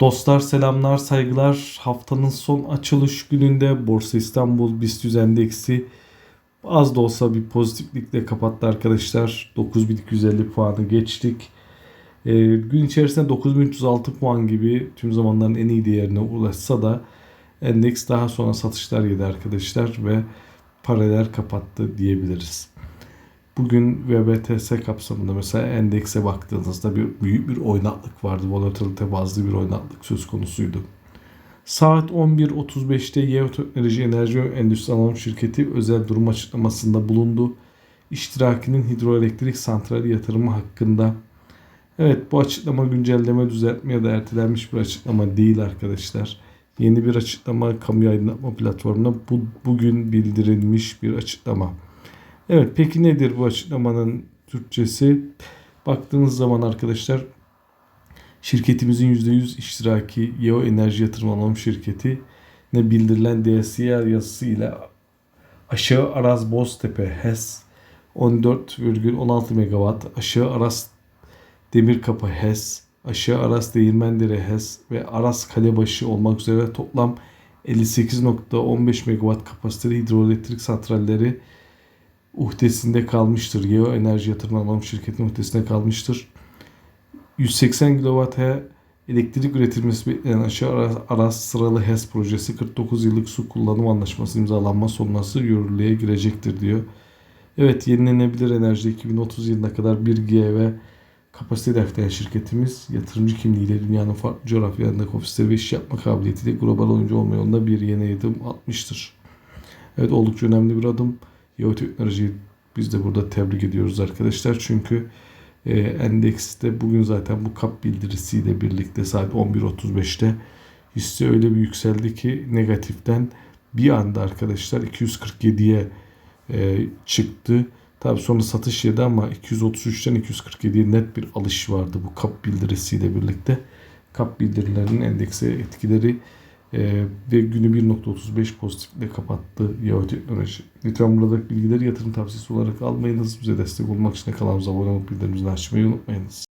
Dostlar selamlar saygılar. Haftanın son açılış gününde Borsa İstanbul BIST 100 endeksi az da olsa bir pozitiflikle kapattı arkadaşlar. 9250 puanı geçtik. Ee, gün içerisinde 9306 puan gibi tüm zamanların en iyi değerine ulaşsa da endeks daha sonra satışlar yedi arkadaşlar ve paralel kapattı diyebiliriz. Bugün VBTS kapsamında mesela endekse baktığınızda bir büyük bir oynaklık vardı. Volatilite bazlı bir oynaklık söz konusuydu. Saat 11.35'te Yeo Teknoloji Enerji Endüstri Anonim Şirketi özel durum açıklamasında bulundu. İştirakinin hidroelektrik santrali yatırımı hakkında. Evet bu açıklama güncelleme düzeltme ya da ertelenmiş bir açıklama değil arkadaşlar. Yeni bir açıklama kamu aydınlatma platformuna bu, bugün bildirilmiş bir açıklama. Evet peki nedir bu açıklamanın Türkçesi? Baktığınız zaman arkadaşlar şirketimizin %100 iştiraki Yeo Enerji Yatırım Anonim Şirketi ne bildirilen DSCR yazısıyla aşağı Araz Boztepe HES 14,16 MW, aşağı Aras Demirkapı HES, aşağı Aras Değirmendere HES ve Aras Kalebaşı olmak üzere toplam 58.15 MW kapasiteli hidroelektrik santralleri uhdesinde kalmıştır. Geo Enerji Yatırım Anonim Şirketi'nin uhdesinde kalmıştır. 180 kWh elektrik üretilmesi beklenen aşağı Aras sıralı HES projesi 49 yıllık su kullanım anlaşması imzalanma sonrası yürürlüğe girecektir diyor. Evet yenilenebilir enerji 2030 yılına kadar 1 GW kapasite hedefleyen şirketimiz yatırımcı kimliğiyle dünyanın farklı coğrafyalarındaki ofisleri ve iş yapma kabiliyetiyle global oyuncu olma yolunda bir yeni adım atmıştır. Evet oldukça önemli bir adım. Yeo Teknoloji'yi biz de burada tebrik ediyoruz arkadaşlar. Çünkü e, endekste bugün zaten bu kap bildirisiyle birlikte saat 11.35'te hisse öyle bir yükseldi ki negatiften bir anda arkadaşlar 247'ye e, çıktı. Tabi sonra satış yedi ama 233'ten 247'ye net bir alış vardı bu kap bildirisiyle birlikte. Kap bildirilerinin endekse etkileri e, ve günü 1.35 pozitifle kapattı Yahoo Teknoloji. Lütfen buradaki bilgileri yatırım tavsiyesi olarak almayınız. Bize destek olmak için kanalımıza abone olup bildirimleri açmayı unutmayınız.